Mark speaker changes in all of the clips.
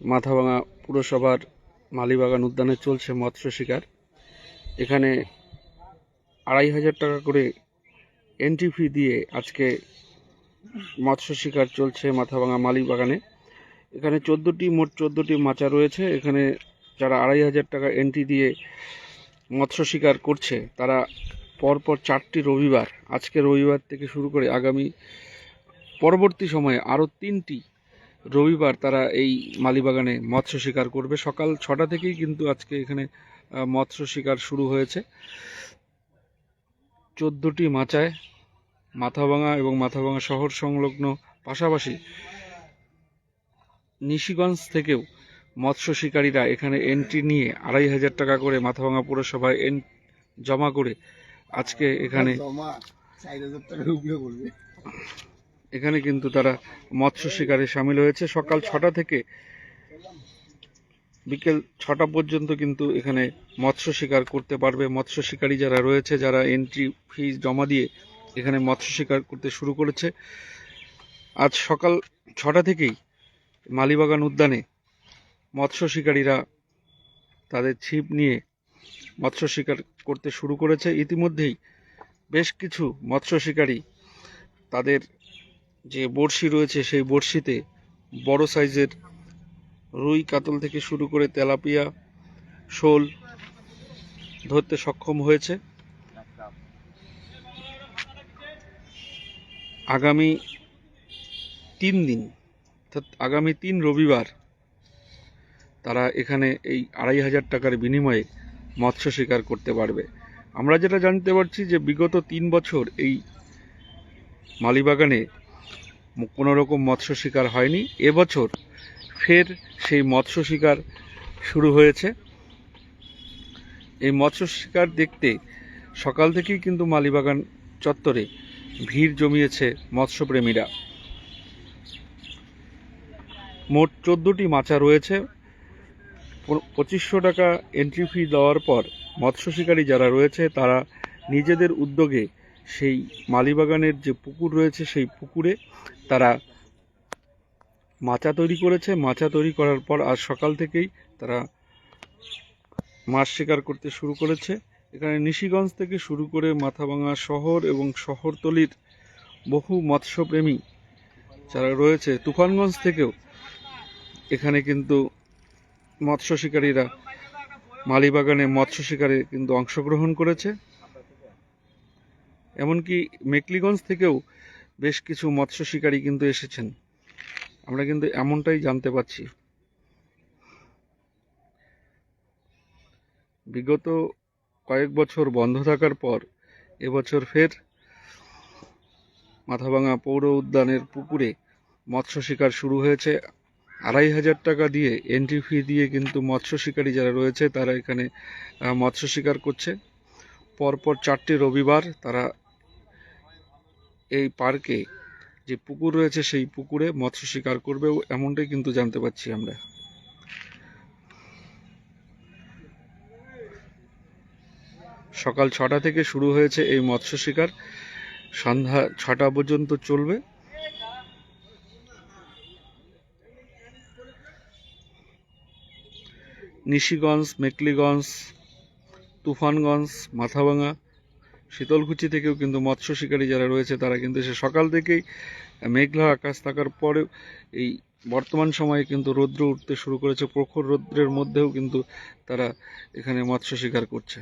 Speaker 1: মাথাভাঙা পুরসভার মালিবাগান উদ্যানে চলছে মৎস্য শিকার। এখানে আড়াই হাজার টাকা করে এন্ট্রি ফি দিয়ে আজকে মৎস্য শিকার চলছে মাথাভাঙা মালিবাগানে। এখানে চোদ্দোটি, মোট চোদ্দোটি মাচা রয়েছে। এখানে যারা আড়াই হাজার টাকা এন্ট্রি দিয়ে মৎস্য শিকার করছে, তারা পরপর চারটি রবিবার, আজকে রবিবার থেকে শুরু করে আগামী পরবর্তী সময়ে আরও তিনটি রবিবার তারা এই মালিবাগানে মৎস্য শিকার করবে। সকাল ছটা থেকেই কিন্তু আজকে এখানে মৎস্য শিকার শুরু হয়েছে। চোদ্দোটি মাচায়, মাথাভাঙা এবং মাথাভাঙা শহর সংলগ্ন পাশাপাশি নিশিগঞ্জ থেকেও মৎস্য শিকারীরা এখানে এন্ট্রি নিয়ে আড়াই হাজার টাকা করে মাথাভাঙা পুরসভায় এন জমা করে আজকে এখানে এখানে কিন্তু তারা মৎস্য শিকারে সামিল হয়েছে। সকাল ছটা থেকে বিকেল ছটা পর্যন্ত কিন্তু এখানে মৎস্য শিকার করতে পারবে। মৎস্য শিকারী যারা রয়েছে, যারা এন্ট্রি ফি জমা দিয়ে এখানে মৎস্য শিকার করতে শুরু করেছে। আজ সকাল ছটা থেকেই মালিবাগান উদ্যানে মৎস্য শিকারীরা তাদের ছিপ নিয়ে মৎস্য শিকার করতে শুরু করেছে। ইতিমধ্যেই বেশ কিছু মৎস্য শিকারী তাদের যে বড়শি রয়েছে সেই বড়শিতে বড় সাইজের রুই কাতল থেকে শুরু করে তেলাপিয়া, শোল ধরতে সক্ষম হয়েছে। আগামী তিন দিন, অর্থাৎ আগামী তিন রবিবার, তারা এখানে এই আড়াই হাজার টাকার বিনিময়ে মৎস্য শিকার করতে পারবে। আমরা যেটা জানতে পারছি যে বিগত তিন বছর এই মালিবাগানে কোনো রকম মৎস্য শিকার হয়নি। এবছর ফের সেই মৎস্য শিকার শুরু হয়েছে। এই মৎস্য শিকার দেখতে সকাল থেকেই কিন্তু মালিবাগান চত্বরে ভিড় জমিয়েছে মৎস্যপ্রেমীরা। মোট চোদ্দোটি মাচা রয়েছে। পঁচিশশো টাকা এন্ট্রি ফি দেওয়ার পর মৎস্য শিকারী যারা রয়েছে, তারা নিজেদের উদ্যোগে সেই মালিবাগানের যে পুকুর রয়েছে, সেই পুকুরে তারা মাচা তৈরি করেছে। মাচা তৈরি করার পর আজ সকাল থেকেই তারা মাছ শিকার করতে শুরু করেছে। এখানে নিশিগঞ্জ থেকে শুরু করে মাথাভাঙা শহর এবং শহরতলির বহু মৎস্যপ্রেমী যারা রয়েছে, তুফানগঞ্জ থেকেও এখানে কিন্তু মৎস্য শিকারীরা মালিবাগানে মৎস্য শিকারে কিন্তু অংশগ্রহণ করেছে। এমনকি মেকলিগঞ্জ থেকেও বেশ কিছু মৎস্য শিকারী কিন্তু এসেছেন। আমরা কিন্তু এমনটাই জানতে পারছি বিগত কয়েক বছর বন্ধ থাকার পর এবছর ফের মাথাভাঙা পৌর উদ্যানের পুকুরে মৎস্য শিকার শুরু হয়েছে। আড়াই হাজার টাকা দিয়ে এন্ট্রি ফি দিয়ে কিন্তু মৎস্য শিকারী যারা রয়েছে, তারা এখানে মৎস্য শিকার করছে। পরপর চারটি রবিবার তারা এই পার্কে যে পুকুর রয়েছে, সেই পুকুরে মৎস্য শিকার করবে এমনটাই কিন্তু জানতে পারছি আমরা। সকাল ছটা থেকে শুরু হয়েছে এই মৎস্য শিকার। সন্ধ্যা ছটা পর্যন্ত চলবে। নিশিগঞ্জ, মেকলিগঞ্জ, তুফানগঞ্জ মাথাভাঙা শীতলকুচি থেকেও কিন্তু মৎস্য শিকারী যারা রয়েছে, তারা কিন্তু সে সকাল থেকেই মেঘলা আকাশ থাকার পরেও এই বর্তমান সময়ে কিন্তু রৌদ্র উঠতে শুরু করেছে। প্রখর রৌদ্রের মধ্যেও কিন্তু তারা এখানে মৎস্য শিকার করছে।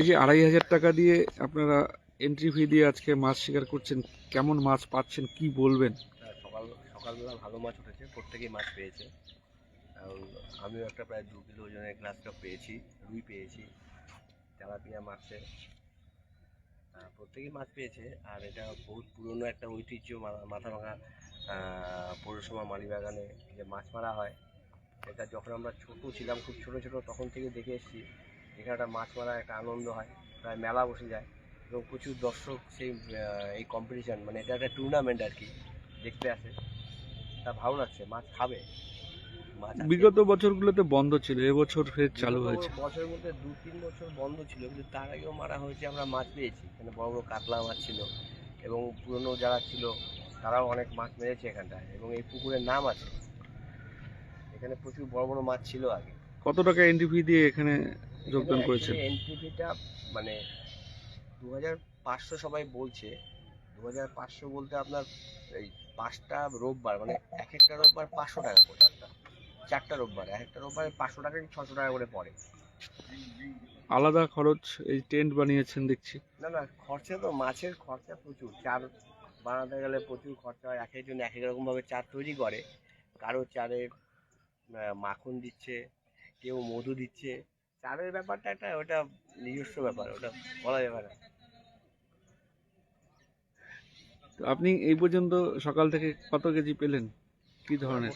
Speaker 1: এই যে আড়াই হাজার টাকা দিয়ে আপনারা এন্ট্রি ফি দিয়ে আজকে মাছ শিকার করছেন কেমন মাছ পাচ্ছেন কি বলবেন?
Speaker 2: হ্যাঁ, সকাল সকালবেলা ভালো মাছ উঠেছে প্রত্যেকেই মাছ পেয়েছে। আমিও একটা প্রায় দু কিলো ওজনের গ্লাস কাপ পেয়েছি রুই পেয়েছি তেলাপিয়া মাছে। প্রত্যেকেই মাছ পেয়েছে আর এটা বহুত পুরনো একটা ঐতিহ্য মা- মাথাভাঙা আহ, পৌরসভা মালিবাগানে যে মাছ মারা হয়। এটা যখন আমরা ছোট ছিলাম খুব ছোট ছোট তখন থেকে দেখে এসেছি এখানে একটা মাছ মারা একটা আনন্দ হয় প্রায় মেলা বসে যায়। এবং প্রচুর দর্শক সেই এই কম্পিটিশন মানে এটা একটা টুর্নামেন্ট আর কি দেখতে আসে। তা ভালো লাগছে মাছ খাবে। মাছ।
Speaker 1: বিগত বছরগুলোতে বন্ধ ছিল এবছর ফের চালু হয়েছে।
Speaker 2: বছরের মধ্যে দু তিন বছর বন্ধ ছিল কিন্তু তার আগেও মারা হয়েছে আমরা মাছ পেয়েছি। এখানে বড় বড় কাতলা মাছ ছিল এবং পুরনো যারা ছিল তারাও অনেক মাছ মেরেছে এখানটায় এবং এই পুকুরের নাম আছে। এখানে প্রচুর বড় বড় মাছ ছিল আগে।
Speaker 1: কত টাকা এন্ট্রি ফি দিয়ে এখানে যোগদান করেছেন
Speaker 2: এনটিভিটা মানে দু হাজার পাঁচশো সবাই বলছে দু হাজার পাঁচশো বলতে আপনার এই পাঁচটা রোববার মানে এক একটা রোববার পাঁচশো টাকা করে চারটা রোববার এক একটা রোববার পাঁচশো টাকা ছশো টাকা করে পড়ে।
Speaker 1: আলাদা খরচ এই টেন্ট বানিয়েছেন দেখছি।
Speaker 2: না না খরচা তো মাছের খরচা প্রচুর চার বানাতে গেলে প্রচুর খরচা হয় এক একজন এক এক রকমভাবে চার তৈরি করে কারও চারে মাখন দিচ্ছে কেউ মধু দিচ্ছে চারের ব্যাপারটা একটা ওটা নিজস্ব ব্যাপার ওটা বলা যাবে না।
Speaker 1: তো আপনি এই পর্যন্ত সকাল থেকে কত কেজি পেলেন? কি ধরনের?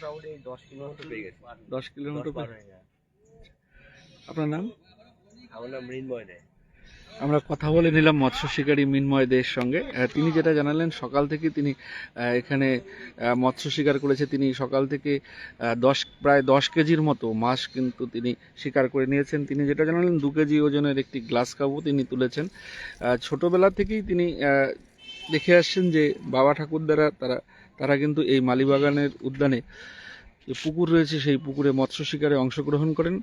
Speaker 2: দশ কিলো মতো পেয়ে গেছে।
Speaker 1: দশ
Speaker 2: দশ
Speaker 1: মতো আপনার নাম?
Speaker 2: আমার নাম মৃন্ময় দে।
Speaker 1: আমরা কথা বলে নিলাম মৎস্য শিকারী মিনময় দেয়ের সঙ্গে। তিনি যেটা জানালেন সকাল থেকে তিনি এখানে মৎস্য শিকার করেছে। তিনি সকাল থেকে দশ প্রায় দশ কেজির মতো মাছ কিন্তু তিনি শিকার করে নিয়েছেন। তিনি যেটা জানালেন দু কেজি ওজনের একটি গ্লাস কাপও তিনি তুলেছেন। আহ, ছোটবেলা থেকেই তিনি আহ, দেখে আসছেন যে বাবা ঠাকুর দ্বারা তারা তারা কিন্তু এই মালিবাগানের উদ্যানে যে পুকুর রয়েছে, সেই পুকুরে মৎস্য শিকারে অংশগ্রহণ করেন।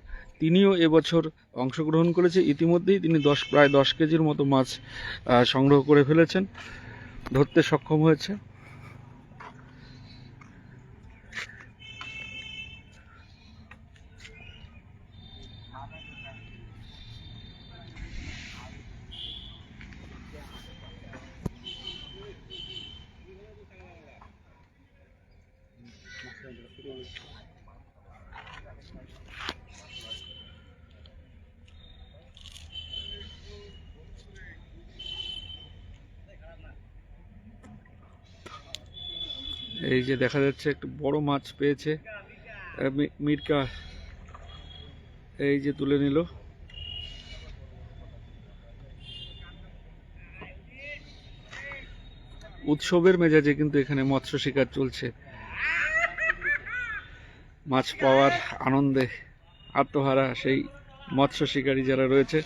Speaker 1: তিনিও এবছর অংশগ্রহণ করেছে। ইতিমধ্যেই তিনি দশ, প্রায় দশ কেজির মতো মাছ সংগ্রহ করে ফেলেছেন, ধরতে সক্ষম হয়েছে। এই যে দেখা যাচ্ছে একটু বড় মাছ পেয়েছে মিরকা। এই যে তুলে নিল। উৎসবের মেজাজে কিন্তু এখানে মৎস্য শিকার চলছে। মাছ পাওয়ার আনন্দে আত্মহারা সেই মৎস্য শিকারী যারা রয়েছে।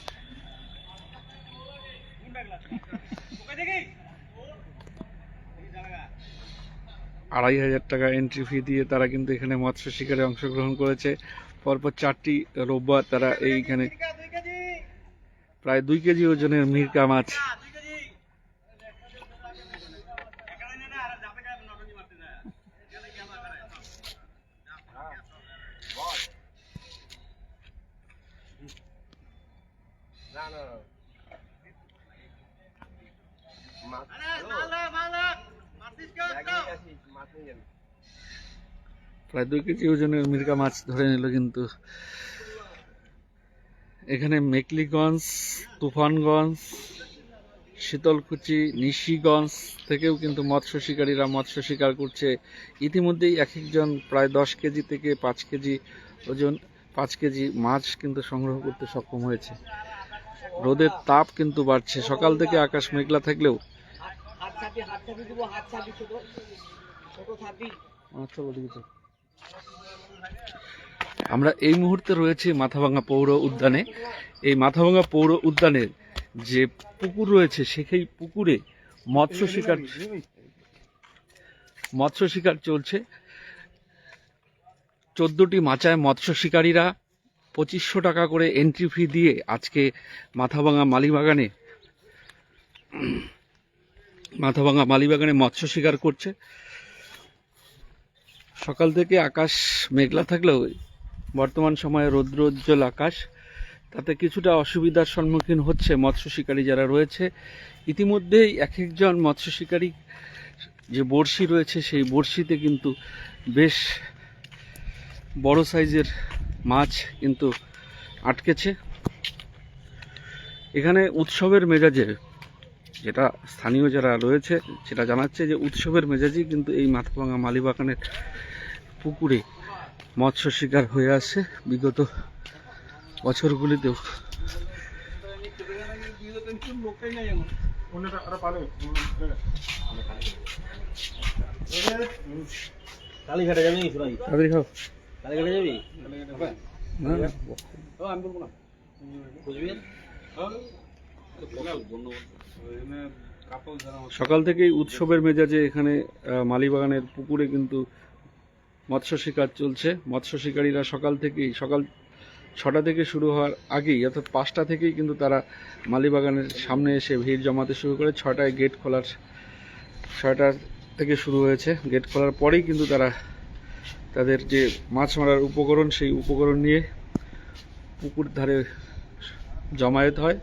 Speaker 1: আড়াই হাজার টাকা এন্ট্রি ফি দিয়ে তারা কিন্তু এখানে মৎস্য শিকারে অংশগ্রহণ করেছে। পরপর চারটি রোববার তারা এইখানে প্রায় দুই কেজি ওজনের মিরকা মাছ
Speaker 2: না না না। মাছ ব্যাগে নিয়ে আসিস, মাছ নিয়ে যাবি।
Speaker 1: প্রায় দুই কেজি ওজনের মিরকা মাছ ধরে নিল কিন্তু এখানে মেকলিগঞ্জ তুফানগঞ্জ শীতলকুচি নিশিগঞ্জ থেকেও কিন্তু মৎস্য শিকারীরা মৎস্য শিকার করছে। ইতিমধ্যেই এক একজন প্রায় দশ কেজি থেকে পাঁচ কেজি ওজন পাঁচ কেজি মাছ কিন্তু সংগ্রহ করতে সক্ষম হয়েছে। রোদের তাপ কিন্তু বাড়ছে। সকাল থেকে আকাশ মেঘলা থাকলেও আচ্ছা কিছু। আমরা এই মুহূর্তে রয়েছি মাথাভাঙ্গা পৌর উদ্যানে। এই মাথাভাঙ্গা পৌর উদ্যানের যে পুকুর রয়েছে, সেই পুকুরে মৎস্য শিকার মৎস্য শিকার চলছে। চোদ্দটি মাচায় মৎস্য শিকারীরা পঁচিশশো টাকা করে এন্ট্রি ফি দিয়ে আজকে মাথাভাঙ্গা মালিবাগানে মাথাভাঙ্গা মালিবাগানে মৎস্য শিকার করছে। সকাল থেকে আকাশ মেঘলা থাকলেও বর্তমান সময়ে রৌদ্রোজ্জ্বল আকাশ। তাতে কিছুটা অসুবিধার সম্মুখীন হচ্ছে মৎস্য শিকারী যারা রয়েছে। ইতিমধ্যেই এক একজন মৎস্য শিকারী যে বড়শি রয়েছে, সেই বড়শিতে কিন্তু বেশ বড় সাইজের মাছ কিন্তু আটকেছে। এখানে উৎসবের মেজাজে যেটা স্থানীয় যারা রয়েছে, সেটা জানাচ্ছে যে উৎসবের মেজাজেই কিন্তু এই মাথাভাঙা মালিবাগানের পুকুরে মৎস্য শিকার হয়ে আসছে বিগত বছরগুলিতেও
Speaker 3: কালীঘাটে যাবি? সবাই
Speaker 1: তাড়াতাড়ি খাও
Speaker 2: কালীঘাটে যাবি?
Speaker 1: না, না,
Speaker 2: আমি বলব না।
Speaker 1: সকাল থেকেই উৎসবের মেজাজে এখানে মালিবাগানের পুকুরে কিন্তু মৎস্য শিকার চলছে। মৎস্য শিকারীরা সকাল থেকেই, সকাল ছটা থেকে শুরু হওয়ার আগেই, অর্থাৎ পাঁচটা থেকেই কিন্তু তারা মালিবাগানের সামনে এসে ভিড় জমাতে শুরু করে। ছটায় গেট খোলার ছয়টা থেকে শুরু হয়েছে। গেট খোলার পরেই কিন্তু তারা তাদের যে মাছ মারার উপকরণ, সেই উপকরণ নিয়ে পুকুর ধারে জমায়েত হয়।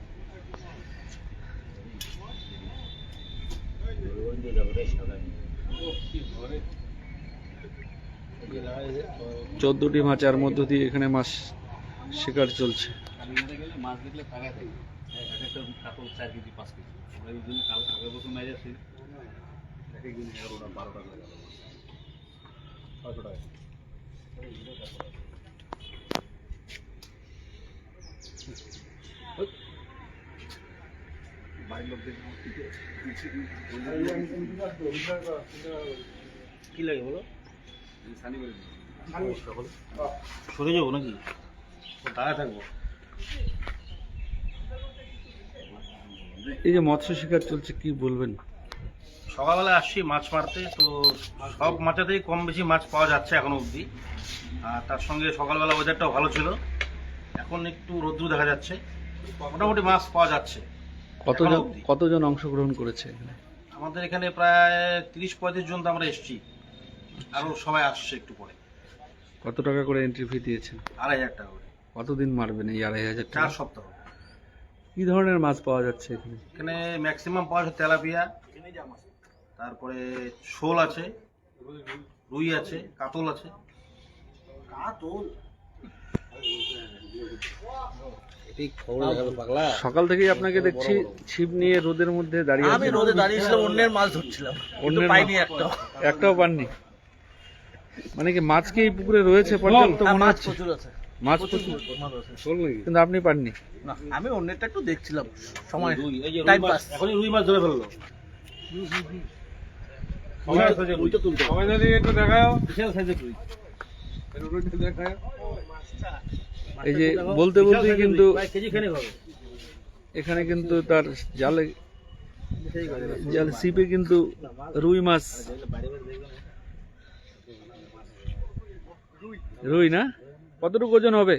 Speaker 1: চোদ্দটি মাচার মধ্য দিয়ে এখানে মাছ শিকার চলছে।
Speaker 3: মাছ দেখলে বাড়ির লোকদের
Speaker 2: কি লাগে বলো?
Speaker 3: সানি করে
Speaker 2: সরে যাব নাকি? দাঁড়া থাকব।
Speaker 1: এই যে মৎস্য শিকার চলছে কি বলবেন?
Speaker 4: সকালবেলা আসছি মাছ মারতে তো সব মাচাতেই কম বেশি মাছ পাওয়া যাচ্ছে এখনও অবধি। আর তার সঙ্গে সকালবেলা ওয়েদারটাও ভালো ছিল। এখন একটু রোদ্দুর দেখা যাচ্ছে। মোটামুটি মাছ পাওয়া যাচ্ছে।
Speaker 1: কতজন কতজন অংশগ্রহণ করেছে এখানে?
Speaker 4: আমাদের এখানে প্রায় তিরিশ পঁয়ত্রিশ জন তো আমরা এসছি। আরও সবাই আসছে একটু পরে।
Speaker 1: কত টাকা করে এন্ট্রি ফি দিয়েছেন?
Speaker 4: আড়াই হাজার টাকা করে।
Speaker 1: কতদিন মারবেন এই আড়াই হাজার
Speaker 4: চার
Speaker 1: টাকা
Speaker 4: সপ্তাহ।
Speaker 1: কি ধরনের মাছ পাওয়া যাচ্ছে এখানে?
Speaker 4: এখানে ম্যাক্সিমাম পাওয়া যাচ্ছে তেলাপিয়া তারপরে শোল আছে রুই আছে কাতল আছে। কাতল?
Speaker 1: সকাল থেকেই আপনাকে দেখছি ছিপ নিয়ে রোদের মধ্যে দাঁড়িয়ে
Speaker 5: আমি। রোদে দাঁড়িয়েছিলাম অন্যের মাছ ধরছিলাম।
Speaker 1: অন্যের
Speaker 5: পাইনি
Speaker 1: মাছ-
Speaker 5: একটা
Speaker 1: একটাও পাননি? মানে কি মাছ কি এই পুকুরে রয়েছে পর্যাপ্ত
Speaker 5: হ্যাঁ,
Speaker 1: মনে
Speaker 5: মাছ
Speaker 1: হচ্ছে?
Speaker 5: প্রচুর আছে।
Speaker 1: মাছ
Speaker 5: প্রচুর আছে।
Speaker 1: কিন্তু আপনি পাননি।
Speaker 5: না আমি অন্যটা একটু দেখছিলাম। সময়
Speaker 4: এই যে রুই
Speaker 5: টাইম পাস
Speaker 4: এখনই রুই মাছ ধরে ফেলল।
Speaker 1: এই যে বলতে বলতেই কিন্তু এখানে কিন্তু তার জালে জাল সিপে কিন্তু রুই মাছ রুই না? কতটুকু ওজন হবে?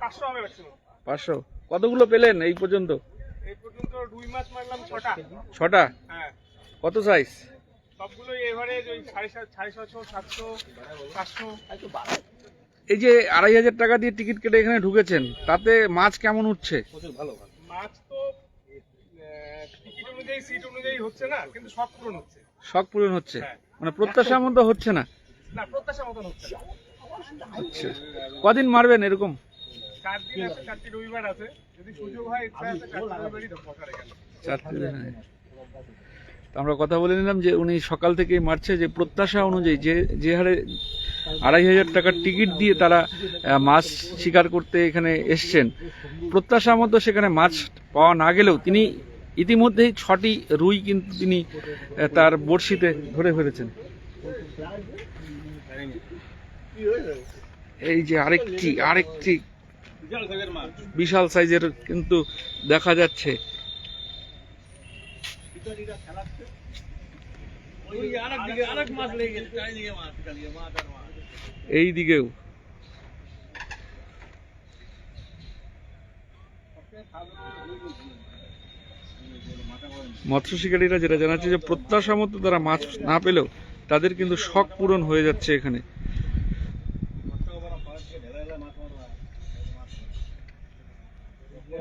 Speaker 6: পাঁচশো হবে। ম্যাক্সিমাম
Speaker 1: পাঁচশো কতগুলো পেলেন এই পর্যন্ত?
Speaker 6: এই পর্যন্ত রুই মাছ মারলাম ছটা।
Speaker 1: ছটা?
Speaker 6: হ্যাঁ।
Speaker 1: কত সাইজ এই যে আড়াই হাজার টাকা দিয়ে টিকিট কেটে এখানে ঢুকেছেন তাতে মাছ কেমন উঠছে?
Speaker 6: মাছ। তো টিকিট অনুযায়ী সিট অনুযায়ী হচ্ছে না কিন্তু সব পূরণ হচ্ছে।
Speaker 1: শখ পূরণ হচ্ছে।
Speaker 6: হ্যাঁ।
Speaker 1: মানে প্রত্যাশা মতো হচ্ছে না। আচ্ছা। কদিন মারবেন এরকম? আমরা কথা বলে নিলাম যে উনি সকাল থেকেই মারছে যে প্রত্যাশা অনুযায়ী যে যে হারে আড়াই হাজার টাকার টিকিট দিয়ে তারা মাছ শিকার করতে এখানে এসছেন। প্রত্যাশা মতো সেখানে মাছ পাওয়া না গেলেও তিনি ইতিমধ্যেই ছটি রুই কিন্তু তিনি তার বড়শিতে ধরে ফেলেছেন। এই যে আরেকটি আরেকটি
Speaker 3: বিশাল সাইজের
Speaker 1: কিন্তু দেখা যাচ্ছে। এই দিকেও। মৎস্য শিকারীরা যেটা জানাচ্ছে যে প্রত্যাশা মতো তারা মাছ না পেলেও তাদের কিন্তু শখ পূরণ হয়ে যাচ্ছে এখানে।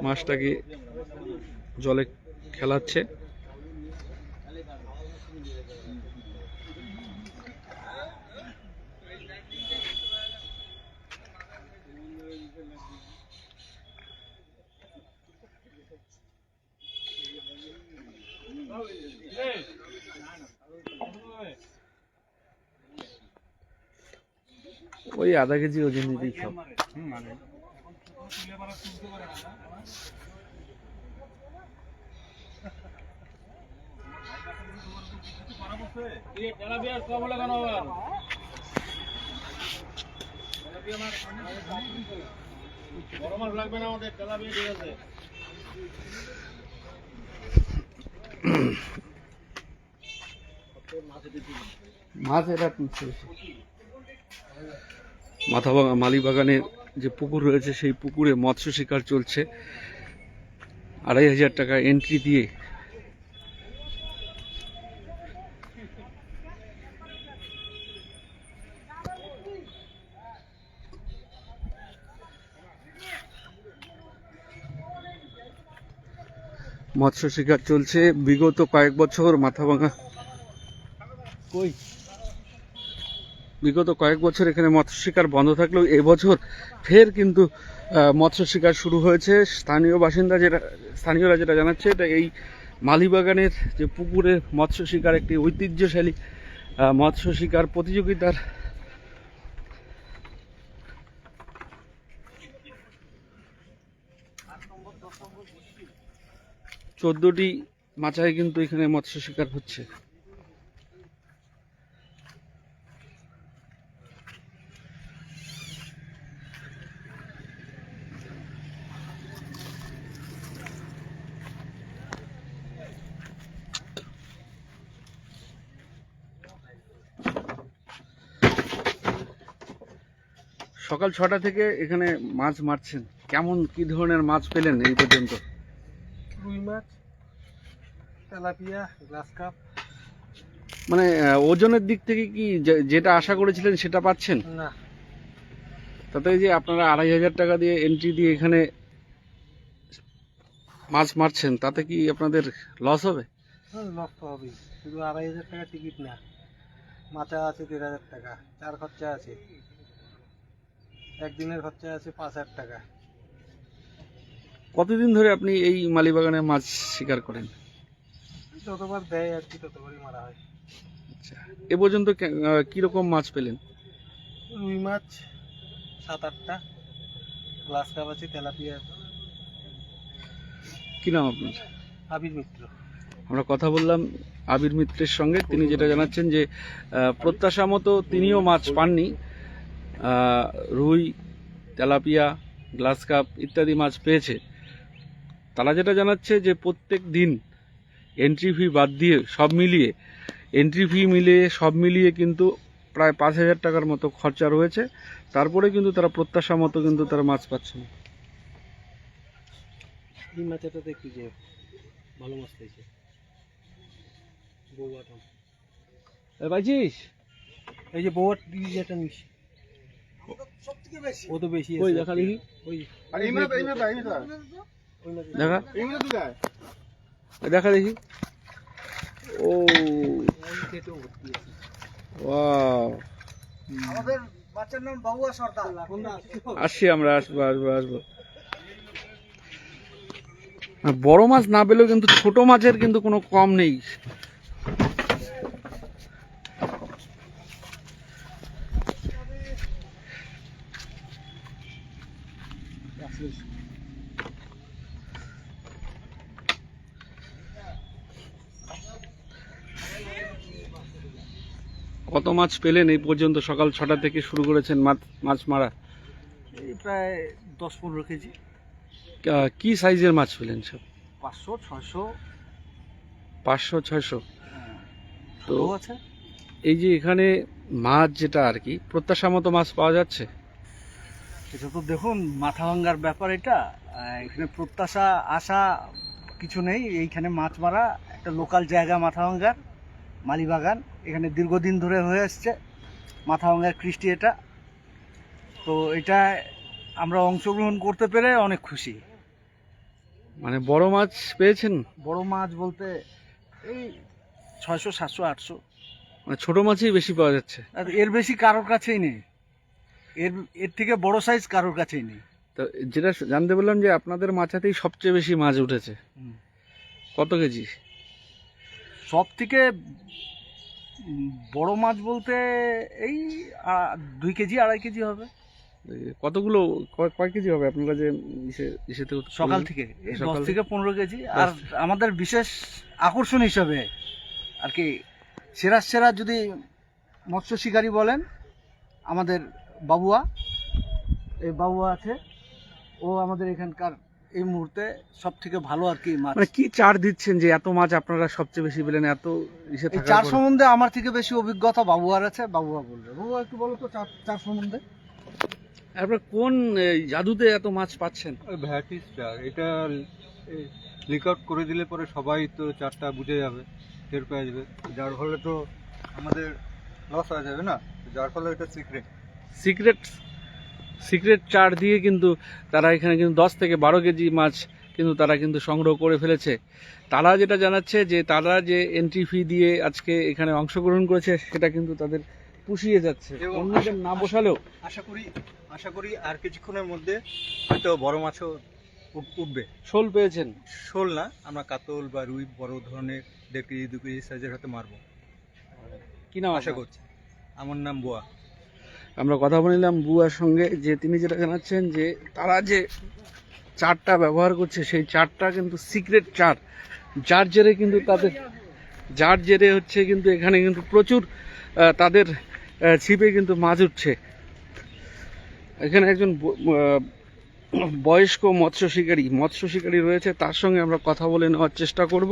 Speaker 1: মাছটাকে জলে খেলাচ্ছে। ওই আধা কেজি ওজন দিতেই সব।
Speaker 4: বড় মাছ লাগবে না আমাদের তেলাপিয়া ঠিক আছে
Speaker 1: মাছ এরা তুলছে। মাথা বাগা মালিবাগানের যে পুকুর রয়েছে, সেই পুকুরে মৎস্য শিকার চলছে। আড়াই হাজার টাকা এন্ট্রি দিয়ে। মৎস্য শিকার চলছে। বিগত কয়েক বছর মাথা ভাঙা কই? বিগত কয়েক বছর এখানে মৎস্য শিকার বন্ধ থাকলেও এবছর ফের কিন্তু মৎস্য শিকার শুরু হয়েছে। স্থানীয় বাসিন্দা যেটা, স্থানীয়রা যেটা জানাচ্ছে, এটা এই মালিবাগানের যে পুকুরে মৎস্য শিকার একটি ঐতিহ্যশালী মৎস্য শিকার প্রতিযোগিতার চোদ্দটি মাচায় কিন্তু এখানে মৎস্য শিকার হচ্ছে। সকাল ছটা থেকে এখানে মাছ মারছেন। কেমন কি ধরনের মাছ পেলেন এই পর্যন্ত?
Speaker 5: রুই মাছ তেলাপিয়া গ্লাস কাপ।
Speaker 1: মানে ওজনের দিক থেকে কি যেটা আশা করেছিলেন সেটা পাচ্ছেন?
Speaker 5: না।
Speaker 1: তাতে যে আপনারা আড়াই হাজার টাকা দিয়ে এন্ট্রি দিয়ে এখানে মাছ মারছেন তাতে কি আপনাদের লস হবে?
Speaker 5: লস তো হবেই। শুধু আড়াই হাজার টাকা টিকিট না মাচা আছে দেড় হাজার টাকা চার খরচা আছে। একদিনের খরচা আছে পাঁচ হাজার টাকা।
Speaker 1: কতদিন ধরে আপনি এই মালিবাগানে মাছ শিকার করেন?
Speaker 5: যতবার দেয় আর কি ততবারই মারা হয়।
Speaker 1: আচ্ছা এ পর্যন্ত কে- আহ, মাছ পেলেন?
Speaker 5: রুই মাছ সাত আটটা গ্লাস কাপ আছে তেলাপিয়া।
Speaker 1: কি নাম আপনার?
Speaker 5: আবির মিত্র।
Speaker 1: আমরা কথা বললাম আবির মিত্রের সঙ্গে। তিনি যেটা জানাচ্ছেন যে প্রত্যাশা মতো তিনিও মাছ পাননি। রুই তেলাপিয়া গ্লাস কাপ ইত্যাদি মাছ পেয়েছে। তারা যেটা জানাচ্ছে যে প্রত্যেক দিন এন্ট্রি ফি বাদ দিয়ে সব মিলিয়ে এন্ট্রি ফি মিলিয়ে সব মিলিয়ে কিন্তু প্রায় পাঁচ হাজার টাকার মতো খরচা রয়েছে। তারপরে কিন্তু তারা প্রত্যাশা মতো কিন্তু তারা মাছ পাচ্ছে না।
Speaker 5: এই যে ভালো মাছ পেয়েছে? বৌয়াটা
Speaker 1: পাইছিস
Speaker 5: এই যে বৌয়ার যেটা নিস। ও তো বেশি
Speaker 1: ওই দেখা দেখি। ও। আসছি আমরা আসব আসব আসব। বড় মাছ না পেলেও কিন্তু ছোট মাছের কিন্তু কোনো কম নেই কত মাছ পেলেন এই পর্যন্ত সকাল ছটা থেকে শুরু করেছেন মাছ মাছ মারা।
Speaker 5: এই প্রায় দশ পনেরো কেজি।
Speaker 1: কি সাইজের মাছ পেলেন সব?
Speaker 5: পাঁচশো ছয়শো।
Speaker 1: পাঁচশো ছয়শো। তো
Speaker 5: আছে।
Speaker 1: এই যে এখানে মাছ যেটা আর কি প্রত্যাশা মতো মাছ পাওয়া যাচ্ছে?
Speaker 5: এটা তো দেখুন মাথা ভাঙ্গার ব্যাপার এটা। এখানে প্রত্যাশা আশা কিছু নেই। এইখানে মাছ মারা একটা লোকাল জায়গা মাথা ভাঙ্গার। মালিবাগান এখানে দীর্ঘদিন ধরে হয়ে আসছে। মাথা ভাঙ্গার কৃষ্টি এটা। তো এটা আমরা অংশগ্রহণ করতে পেরে অনেক খুশি।
Speaker 1: মানে বড় মাছ পেয়েছেন?
Speaker 5: বড় মাছ বলতে এই ছয়শো সাতশো আটশো।
Speaker 1: মানে ছোট মাছই বেশি পাওয়া যাচ্ছে।
Speaker 5: আর এর বেশি কারোর কাছেই নেই। এর এর থেকে বড় সাইজ কারোর কাছেই নেই।
Speaker 1: তো যেটা জানতে পারলাম যে আপনাদের মাছাতেই সবচেয়ে বেশি মাছ উঠেছে। কত কেজি?
Speaker 5: সব থেকে বড় মাছ বলতে এই দুই কেজি আড়াই কেজি হবে।
Speaker 1: কতগুলো কয়- কেজি হবে আপনার কাছে
Speaker 5: সকাল থেকে দশ
Speaker 1: থেকে?
Speaker 5: থেকে পনেরো কেজি। আর আমাদের বিশেষ আকর্ষণ হিসাবে আর কি সেরা সেরা যদি মৎস্য শিকারী বলেন আমাদের বাবুয়া। এই বাবুয়া আছে। ও আমাদের এখানকার এই মুহূর্তে সব থেকে ভালো আর কি মাছ।
Speaker 1: মানে কি চার দিচ্ছেন যে এত মাছ আপনারা সবচেয়ে বেশি পেলেন এত
Speaker 5: চার সম্বন্ধে আমার থেকে বেশি অভিজ্ঞতা বাবুয়ার আছে বাবুয়া বলবে। বাবুয়া একটু বলো তো চার চার সম্বন্ধে?
Speaker 1: আপনারা কোন এই, জাদুতে এত মাছ পাচ্ছেন?
Speaker 7: ভ্যারাইটিস চার এটা লিক আউট করে দিলে পরে সবাই তো চারটা বুঝে যাবে টের পেয়ে যাবে। যার ফলে তো আমাদের লস হয়ে যাবে না? যার ফলে এটা সিক্রেট
Speaker 1: সিক্রেট সিক্রেট চার দিয়ে কিন্তু তারা এখানে কিন্তু দশ থেকে বারো কেজি মাছ কিন্তু তারা কিন্তু সংগ্রহ করে ফেলেছে। তারা যেটা জানাচ্ছে যে তারা যে এন্ট্রি ফি দিয়ে আজকে এখানে অংশগ্রহণ করেছে সেটা কিন্তু তাদের পুষিয়ে যাচ্ছে। অন্যদের না বসালেও।
Speaker 7: আশা করি আশা করি আর কিছুক্ষণের মধ্যে হয়তো বড় মাছও উঠবে।
Speaker 1: শোল পেয়েছেন।
Speaker 7: শোল না আমরা কাতল বা রুই বড় ধরনের দেড় কেজি দু কেজি সাইজের হয়তো মারবো।
Speaker 1: কি নাম
Speaker 7: আশা করছি। আমার নাম বোয়া।
Speaker 1: আমরা কথা বলিলাম বুয়ার সঙ্গে, যে তিনি যেটা জানাচ্ছেন যে তারা যে চারটা ব্যবহার করছে, সেই চারটা কিন্তু সিক্রেট চার। যার জেরে কিন্তু তাদের, যার জেরে হচ্ছে কিন্তু এখানে কিন্তু প্রচুর তাদের ছিপে কিন্তু মাছ উঠছে। এখানে একজন বয়স্ক মৎস্য শিকারী মৎস্য শিকারী রয়েছে, তার সঙ্গে আমরা কথা বলে নেওয়ার চেষ্টা করব।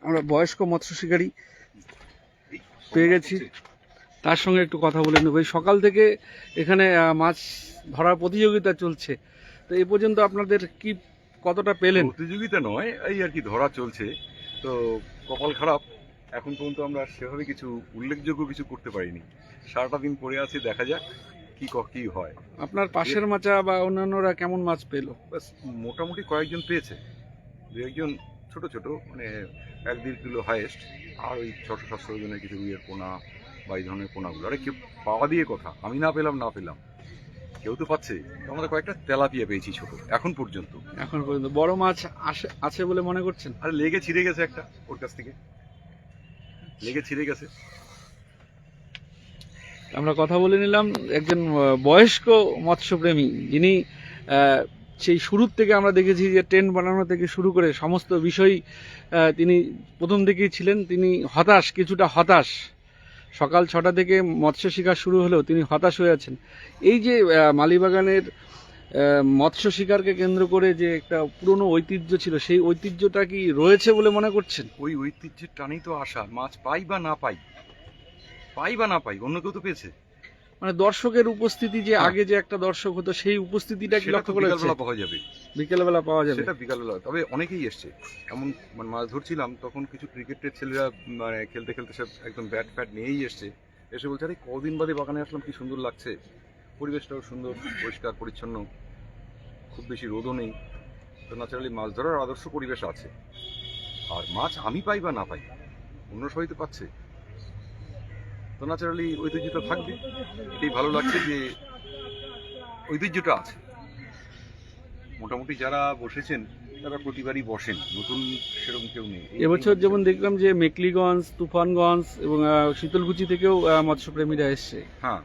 Speaker 1: আমরা বয়স্ক মৎস্য শিকারী পেয়ে গেছি। তার সঙ্গে একটু কথা বলে নেব। এই সকাল থেকে এখানে মাছ ধরার প্রতিযোগিতা চলছে। তো এ পর্যন্ত আপনাদের কি কতটা পেলেন?
Speaker 8: প্রতিযোগিতা নয় এই আর কি ধরা চলছে। তো কপাল খারাপ। এখন পর্যন্ত আমরা সেভাবে কিছু উল্লেখযোগ্য কিছু করতে পারিনি। সারাটা দিন পড়ে আছি দেখা যাক কি ক- কি হয়।
Speaker 1: আপনার পাশের মাচা বা অন্যান্যরা কেমন মাছ পেল?
Speaker 8: মোটামুটি কয়েকজন পেয়েছে। দু একজন ছোট ছোট মানে এক দেড় কিলো হাইয়েস্ট আর ওই ছশো সাতশো জনের কিছু রুইয়ের পোনা বা এই ধরনের পোনাগুলো। আরে কেউ পাওয়া দিয়ে কথা আমি না পেলাম না পেলাম। কেউ তো পাচ্ছে। আমরা কয়েকটা তেলাপিয়া পেয়েছি ছোট এখন পর্যন্ত।
Speaker 1: এখন পর্যন্ত। বড় মাছ আসে আছে বলে মনে করছেন?
Speaker 8: আরে লেগে ছিঁড়ে গেছে একটা ওর কাছ থেকে। লেগে ছিঁড়ে গেছে।
Speaker 1: আমরা কথা বলে নিলাম একজন বয়স্ক মৎস্যপ্রেমী যিনি সেই শুরুর থেকে আমরা দেখেছি যে টেন্ট বানানো থেকে শুরু করে সমস্ত বিষয় তিনি প্রথম থেকেই ছিলেন, তিনি হতাশ, কিছুটা হতাশ। সকাল ছটা থেকে মৎস্য শিকার শুরু হলেও তিনি হতাশ হয়ে আছেন। এই যে মালিবাগানের মৎস্য শিকারকে কেন্দ্র করে যে একটা পুরনো ঐতিহ্য ছিল, সেই ঐতিহ্যটা কি রয়েছে বলে মনে করছেন?
Speaker 8: ওই ঐতিহ্যের টানেই তো আসা মাছ পাই বা না পাই। পাই বা না পাই, অন্য কেউ তো পেয়েছে।
Speaker 1: মানে দর্শকের উপস্থিতি যে
Speaker 8: হ্যাঁ।
Speaker 1: আগে যে একটা দর্শক হতো সেই উপস্থিতিটা কি লক্ষ্য করেছে
Speaker 8: বিকালবেলা পাওয়া যাবে।
Speaker 1: বিকেলবেলা পাওয়া যাবে।
Speaker 8: সেটা বিকালবেলা তবে অনেকেই এসছে। এমন মানে মাছ ধরছিলাম তখন কিছু ক্রিকেটের ছেলেরা মানে খেলতে খেলতে সব একদম ব্যাট ফ্যাট নিয়েই এসছে। এসে বলছে আরে কদিন বাদে বাগানে আসলাম কি সুন্দর লাগছে। পরিবেশটাও সুন্দর পরিষ্কার পরিচ্ছন্ন। খুব বেশি রোদও নেই। তো ন্যাচারালি মাছ ধরার আদর্শ পরিবেশ আছে। আর মাছ আমি পাই বা না পাই অন্য সবাই তো পাচ্ছে। তো ন্যাচারালি ঐতিহ্যটা থাকবে। এটাই ভালো লাগছে যে ঐতিহ্যটা আছে। মোটামুটি যারা বসেছেন তারা প্রতিবারই বসেন। নতুন সেরকম কেউ নেই।
Speaker 1: এবছর যেমন দেখলাম যে মেকলিগঞ্জ তুফানগঞ্জ এবং শীতলকুচি থেকেও মৎস্যপ্রেমীরা এসছে।
Speaker 8: হ্যাঁ।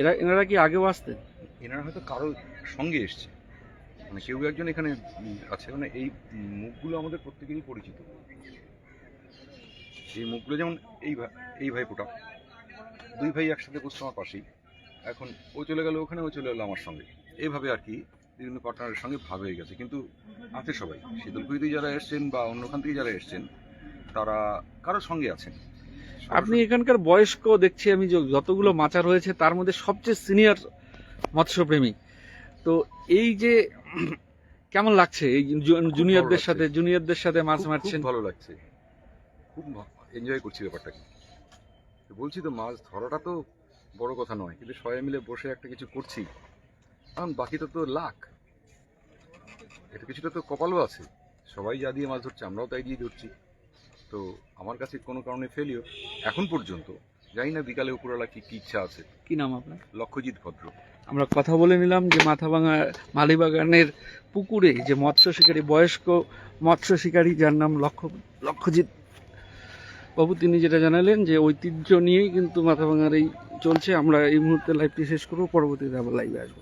Speaker 1: এরা এনারা কি আগেও আসতেন?
Speaker 8: এনারা হয়তো কারও সঙ্গে এসছে। মানে কেউ একজন এখানে আছে। মানে এই মুখগুলো আমাদের প্রত্যেকেরই পরিচিত। এই মুখগুলো যেমন এই ভাই এই ভাই ফোটা দুই ভাই একসাথে বসছে আমার পাশেই। এখন ও চলে গেল ওখানে ও চলে গেলো আমার সঙ্গে। এইভাবে আর কি বিভিন্ন পার্টনারের সঙ্গে ভাগ হয়ে গেছে। কিন্তু আছে সবাই। শীতলকুড়িতে যারা এসছেন বা অন্যখান থেকে যারা এসছেন তারা কারোর সঙ্গে আছেন।
Speaker 1: আপনি এখানকার বয়স্ক দেখছি আমি যতগুলো মাচা রয়েছে তার মধ্যে সবচেয়ে সিনিয়র মৎস্যপ্রেমী। তো এই যে কেমন লাগছে? এই জুনিয়রদের সাথে জুনিয়রদের সাথে মাছ মারছেন?
Speaker 8: ভালো লাগছে। খুব এনজয় করছি ব্যাপারটাকে। বলছি তো মাছ ধরাটা তো বড় কথা নয় কিন্তু সবাই মিলে বসে একটা কিছু করছি। কারণ বাকিটা তো লাখ। এটা কিছুটা তো কপালও আছে। সবাই যা দিয়ে মাছ ধরছে আমরাও তাই দিয়ে ধরছি। তো আমার কাছে কোনো কারণে ফেলিও এখন পর্যন্ত জানি না বিকালে উপরওয়ালা কি কি ইচ্ছা আছে।
Speaker 1: কি নাম আপনার?
Speaker 8: লক্ষ্যজিৎ ভদ্র।
Speaker 1: আমরা কথা বলে নিলাম যে মাথাভাঙা মালিবাগানের পুকুরে যে মৎস্য শিকারী বয়স্ক মৎস্য শিকারী যার নাম লক্ষ্য লক্ষ্যজিৎ বাবু, তিনি যেটা জানালেন যে ঐতিহ্য নিয়েই কিন্তু মাথাভাঙার এই চলছে। আমরা এই মুহূর্তে লাইভটি শেষ করব। পরবর্তীতে আবার লাইভে আসব।